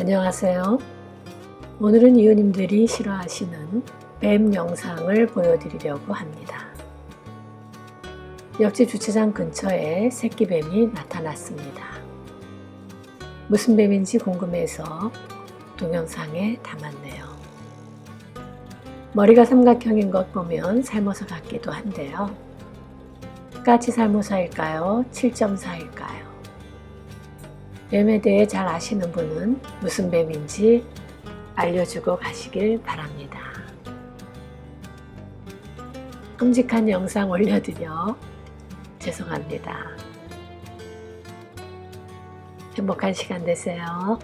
안녕하세요. 오늘은 이웃님들이 싫어하시는 뱀 영상을 보여드리려고 합니다. 옆집 주차장 근처에 새끼뱀이 나타났습니다. 무슨 뱀인지 궁금해서 동영상에 담았네요. 머리가 삼각형인 것 보면 살모사 같기도 한데요. 까치 살모사일까요? 7.4일까요? 뱀에 대해 잘 아시는 분은 무슨 뱀인지 알려주고 가시길 바랍니다. 끔찍한 영상 올려드려 죄송합니다. 행복한 시간 되세요.